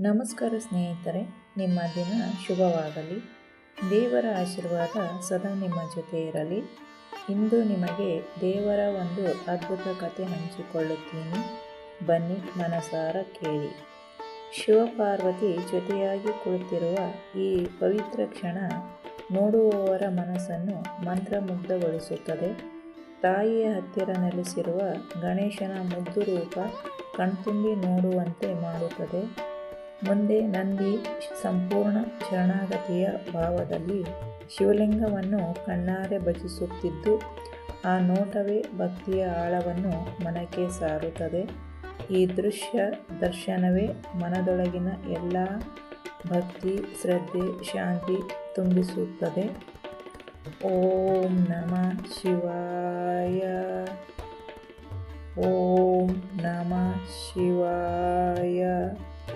ನಮಸ್ಕಾರ ಸ್ನೇಹಿತರೆ, ನಿಮ್ಮ ದಿನ ಶುಭವಾಗಲಿ. ದೇವರ ಆಶೀರ್ವಾದ ಸದಾ ನಿಮ್ಮ ಜೊತೆ ಇರಲಿ. ಇಂದು ನಿಮಗೆ ದೇವರ ಒಂದು ಅದ್ಭುತ ಕತೆ ಹಂಚಿಕೊಳ್ಳುತ್ತೀನಿ. ಬನ್ನಿ ಮನಸಾರ ಕೇಳಿ. ಶಿವಪಾರ್ವತಿ ಜೊತೆಯಾಗಿ ಕುಳಿತಿರುವ ಈ ಪವಿತ್ರ ಕ್ಷಣ ನೋಡುವವರ ಮನಸ್ಸನ್ನು ಮಂತ್ರಮುಗ್ಧಗೊಳಿಸುತ್ತದೆ. ತಾಯಿಯ ಹತ್ತಿರ ನೆಲೆಸಿರುವ ಗಣೇಶನ ಮುದ್ದು ರೂಪ ಕಣ್ತುಂಬಿ ನೋಡುವಂತೆ ಮಾಡುತ್ತದೆ. ಮುಂದೆ ನಂದಿ ಸಂಪೂರ್ಣ ಶರಣಾಗತಿಯ ಭಾವದಲ್ಲಿ ಶಿವಲಿಂಗವನ್ನು ಕಣ್ಣಾರೆ ಭಜಿಸುತ್ತಿದ್ದು, ಆ ನೋಟವೇ ಭಕ್ತಿಯ ಆಳವನ್ನು ಮನಕ್ಕೆ ಸಾರುತ್ತದೆ. ಈ ದೃಶ್ಯ ದರ್ಶನವೇ ಮನದೊಳಗಿನ ಎಲ್ಲ ಭಕ್ತಿ, ಶ್ರದ್ಧೆ, ಶಾಂತಿ ತುಂಬಿಸುತ್ತದೆ. ಓಂ ನಮ ಶಿವಾಯ. ಓಂ ನಮ ಶಿವಾಯ.